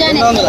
రెండు వందల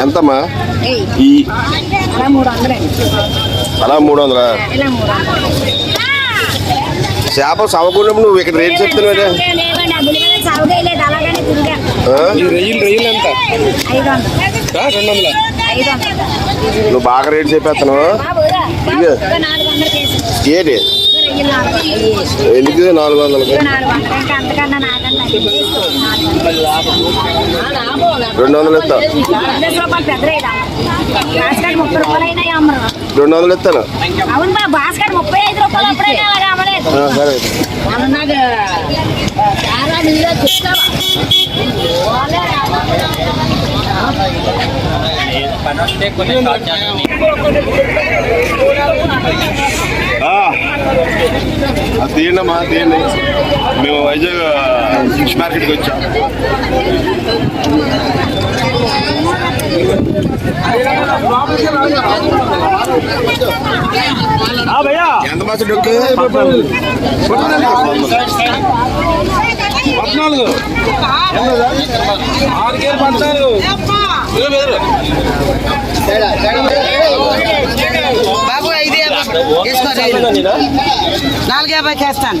ఎంతమ్మా? ఈ అలా మూడు వందల చేప సవకున్నప్పుడు నువ్వు ఇక్కడ రేట్ చెప్తున్నావు నువ్వు బాగా రేట్ చెప్పేస్తున్నావు ఏంటి రొయ్యలు నాలుగు వందలు. ఎందుకు నాలుగు వందలకి రెండు వందలు ఇస్తా రెండు వందలు ఇస్తాను అవును బా ముప్పై ఐదు రూపాయలు అప్పుడైనా అమ్మలేదు సరే తీయండమ్మా తీయండి. మేము వైజాగ్ ఫిష్ మార్కెట్కి వచ్చాం ఎంత మాసం డొక్కు? పద్నాలుగు. ఆరు కేలు పద్నాలుగు. బాబు ఐదు యాభై. తీసుకోండి నాలుగు యాభైకి వేస్తాను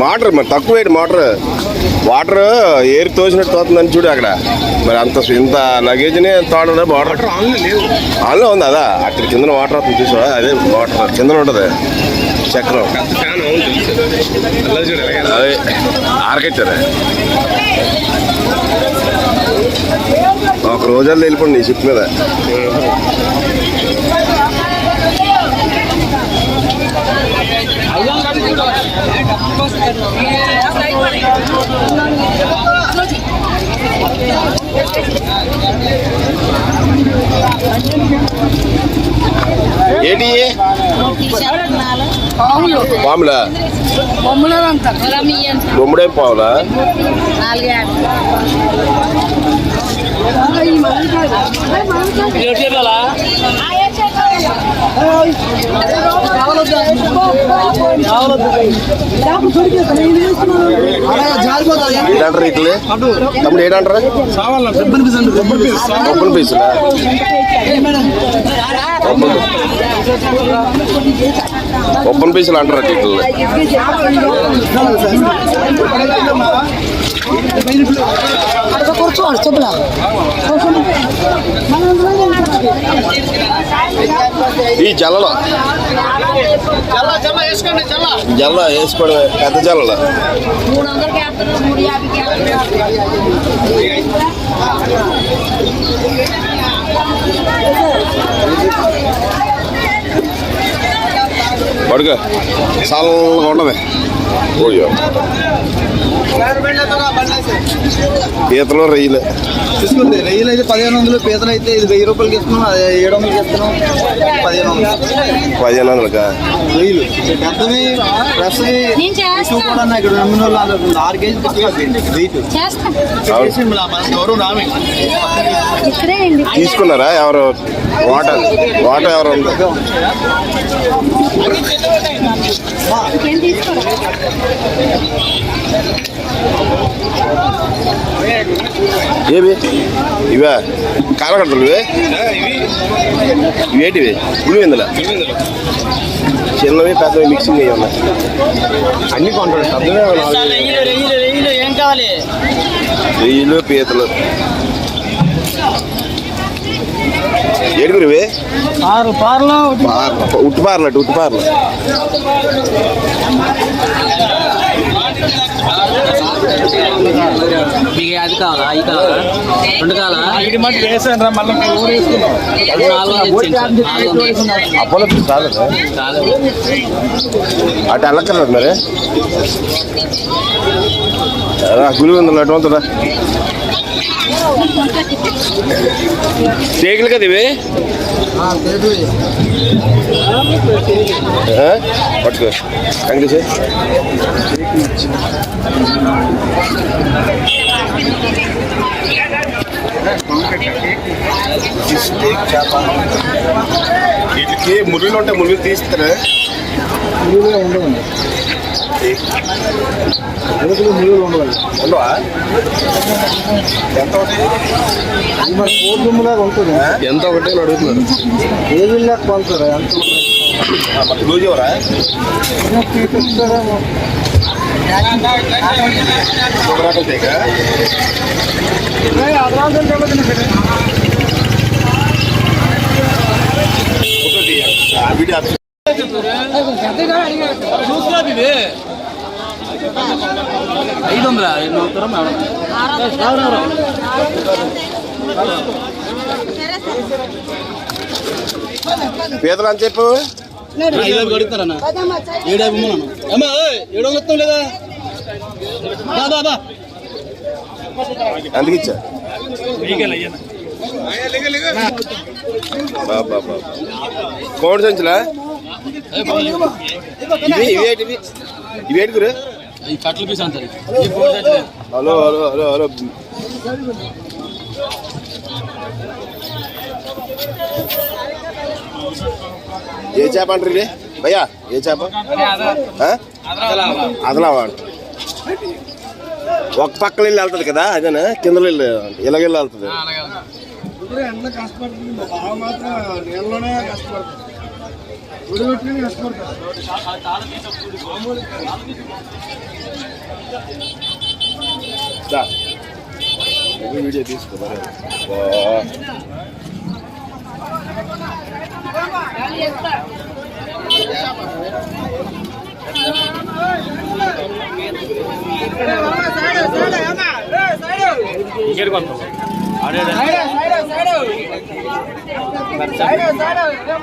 మోటార్ మరి తక్కువ మోటార్. వాటర్ ఏరి తోసినట్టు తోతుందని చూడు అక్కడ. మరి అంత ఇంత లగేజ్ని తోడడం వాటర్ ఆన్లో ఉంది అదా? అక్కడ కింద వాటర్ వస్తుంది చూసావా? అదే వాటర్ కింద ఉంటుంది. చక్రం. అదే ఆరకెట్టారు? ఒక రోజల్లో వెళ్ళిపోండి ఈ షిప్ మీద. ఏంటి పాములా? బొమ్మడే పాములా నాలుగు ఏంటంటారు ఇట్లే? తమ్ముడు ఏంటంటారా? ఓపెన్ పీసులా? ఓపెన్ పీసులు అంటారా ఇట్లా. కూర్చోండి చెప్పులా ఈ జల్లలో? జల్ల వేసుకోవడమే పెద్ద జల్లలో. పడుకో. చల్లగా ఉండదు పీతలు రొయ్యలు. తీసుకుంది రొయ్యలు అయితే పదిహేను వందలు పీతలు అయితే ఇది వెయ్యి రూపాయలకి ఇస్తున్నాం అది ఏడు వందలకి ఇస్తున్నాం పదిహేను వందలు. పదిహేను వందలకా? రొయ్యలు. పెద్దవి చేస్తా. కూడా ఇక్కడ నమ్మిన వాళ్ళు ఆరు- ఆరు కేజీలు తీసుకెళ్ళి వెయిట్. తీసుకున్నారా? ఎవరు? వాటర్. వాటర్ ఎవరు ఉంది? ఏవి ఇవే కారకట్టలు ఇవే ఇవి ఇవేటివి ఇవి ఇందులో ఇందులో చిన్నవి పెద్దవి మిక్సింగ్ అయ్యి ఉన్నాయి అన్ని కొంటాడు పెద్దవే నాలుగు ఏం కావాలి వెయ్యిలు పీతలు ఏడుగురు ఇవి ఆరు పార్లు ఉట్టుపార్లు అటు ఉట్టుపార్లు మీకు అది కావాలా? ఇది కావాలా? రెండు కావాలా? ఇది వేసాను రా మళ్ళీ ఊరు వేసుకున్నాం. అపోలో అటు వెళ్ళక్కర్లేదు మరి. రా, గురి ఉంది అటు వంతురా టేకులు కదా ఇవి? ఆ? పట్టుకో. కంగ్లీష్ వీటికి మురుగులు ఉంటే మురుగులు తీస్తారా? ఉండవండి ఎలుకలు ముళ్ళు ఉండవాలి ఉండవా ఎంత ఒకటి మరి కోర్టులాగా ఉంటుంది ఎంత ఒకటే అడుగుతున్నారు. ఏ వీళ్ళకి ఎంత ఎవరా ఒక రకం తేక ఒకటి ఆ వీడియో ఆపు. ఐదు వందల? ఎన్ని అవుతారో మేడం? పీతలు అని చెప్పు? ఐదు కడుగుతారన్న ఏడు యాభై మూడు అమ్మా ఏడు వందలు ఇస్తాం లేదా? బా బా అందుకు ఇచ్చా. బా, బా, బా. కోడి సంచులా? ఈ పీస్ అంటారు. హలో హలో హలో హలో ఏ చేప అంటారు ఇది? భయ్యా ఏ చేప? అదలావా? అంట. ఒక పక్కన వెళ్ళి వెళ్తుంది కదా అదేనా? కింద వెళ్ళి ఇలాగెళ్ళి వెళ్తుంది. ఎంత కష్టపడుతుంది. బాగా మాత్రం నీళ్ళలోనే కష్టపడుతుంది ఉడిపెట్టుకుని కష్టపడతారు దా.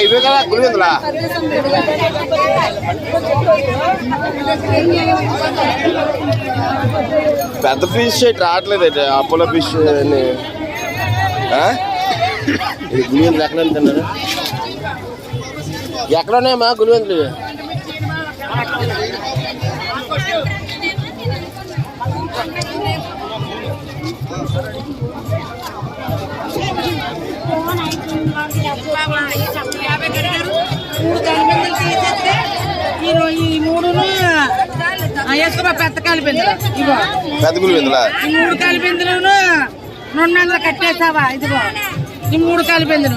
ఇవే కదా పెద్ద ఫిష్ రావట్లేదు అపోలో ఫిష్ అని ఆ? ఎక్కడ తిన్నారు? ఎక్కడ మా గురివిందులు వేసుకో పెద్ద కలిపిందులు. ఇగో పెద్ద ఈ మూడు కలిపిందులను రెండు వందలు కట్టేసావా? ఇదిగో. ఈ మూడు కలిపిందులు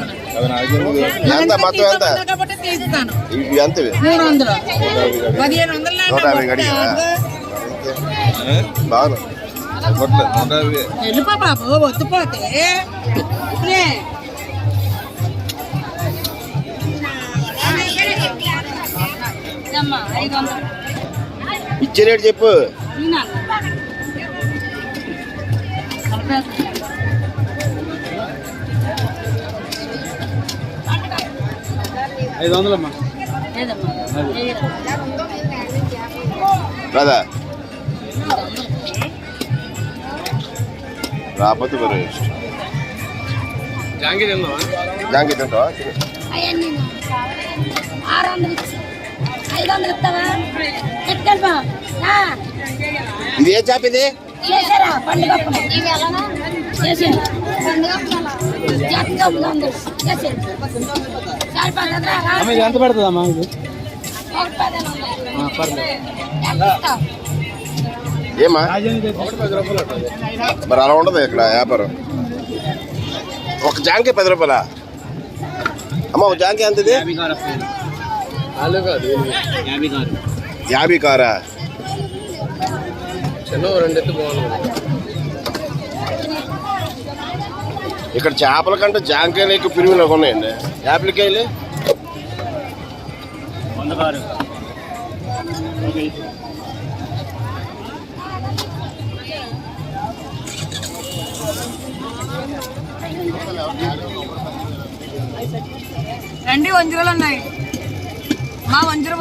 ఎంత? మొత్తం ఎంత? కాబట్టి తీస్తాను. ఇవి ఎంత ఇవి? మూడు వందలు. పదిహేను వందలు నూట యాభై గడిగా బాగా వెళ్ళిపో బాబు వద్దుపోతే ఇచ్చే రేటు చెప్పు. ఐదు వందలమ్మా. రాదా? రాకపోతే మరి జాంగీ తిందామా? జాంకి తింటావా? ఐదు వందలు ఇస్తావా ఇది ఏ చేప ఇది? చేశారా? పండుగ అప్పుడు. చేశారు. జాతీయ వందలు చేశారు. సరిపోతుందా రా. అమ్మ ఇది ఎంత పడుతుందమ్మా ఇది? ఏమా మరి అలా ఉండదు ఇక్కడ వ్యాపారం? ఒక జాంకి పది రూపాయలా? అమ్మ ఒక జాంకి ఎంత యాభై కారు? ఇక్కడ చేపల కంటే జాంకాయలు ఎక్కువ పిరిమిలో ఉన్నాయండి? యాపిల్కాయలు రండి వంజరాలు ఉన్నాయి.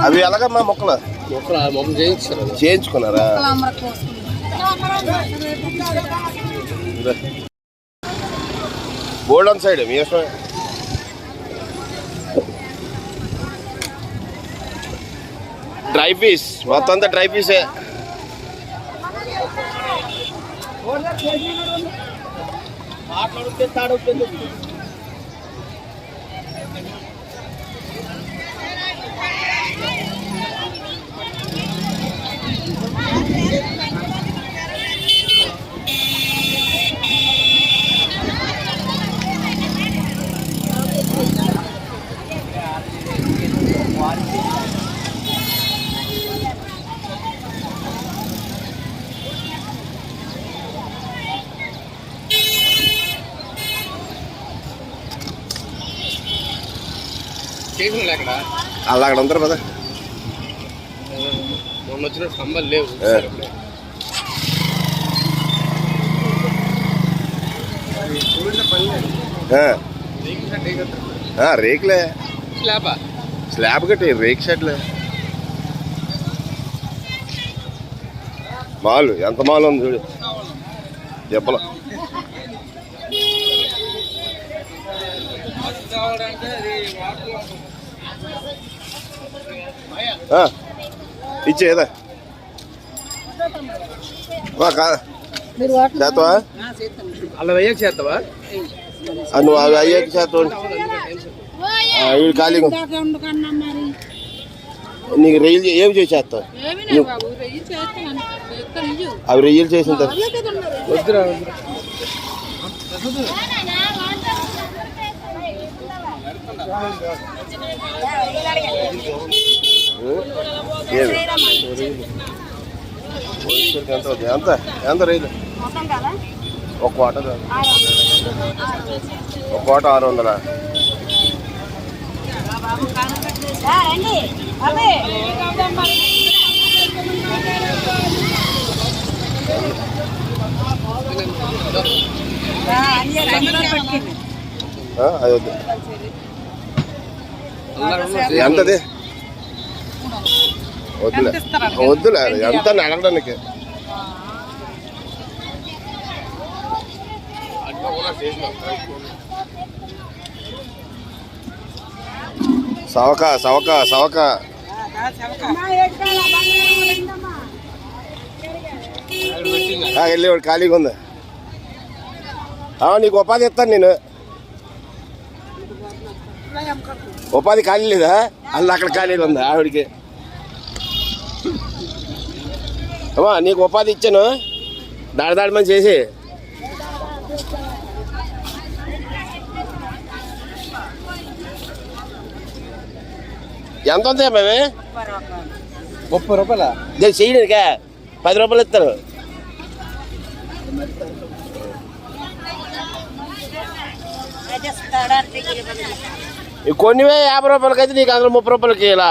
అవి ఎలాగమ్మా మొక్కలు? చేయించుకున్నారా? గోల్డెన్ సైడ్ మీ ఇష్టం? Dry piece. మొత్తం అంతా డ్రై పీసే. అక్కడ అలా అక్కడ ఉంటారు కదా. మొన్న వచ్చిన స్తంభాలు లేవు. రేకులే. స్లాబా. స్లాబ్ కట్టి రేక్ షెడ్లే. మాలు ఎంత మాలు ఉంది చూడు. దెబ్బలు. ఆ, ఇచ్చేదా చేస్తావా? అలా వెయ్యక చేస్తావా? ఆ, నువ్వు అవి అయ్యాక చేస్తావు? వీడు నీకు రైలు ఏమి చేసి చేస్తావు? ఏమి లేదు బాబు వెయ్యి చేస్తాను. ఎక్కడ ఇయ్యు అవి రొయ్యలు చేసిన తర్వాత వద్దురా ఏమి ఎంత అవుతుంది? ఎంత ఎంత రైలు ఒక కోట. ఒక కోట ఆరు వందల? అది వద్దు. ఎంతది? వద్దులే. వద్దులే ఎంత అడగడానికి సవక సవక సవక. వెళ్ళేవాడు ఖాళీగా ఉంది. నీకు ఉపాధి ఇస్తాను నేను. ఉపాధి ఖాళీ లేదా? అల్ల అక్కడ ఖాళీగా ఉంది ఆవిడికి. అమ్మా నీకు ఉపాధి ఇచ్చాను. దాడి దాడి మంది చేసి. ఎంత ఉంది మేమే ముప్పై రూపాయల? నేను చేయడానికా? పది రూపాయలు ఇస్తాను కొన్నివే యాభై రూపాయలకి అయితే నీకు అందులో ముప్పై రూపాయలకి ఇలా.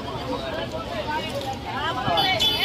Thank you.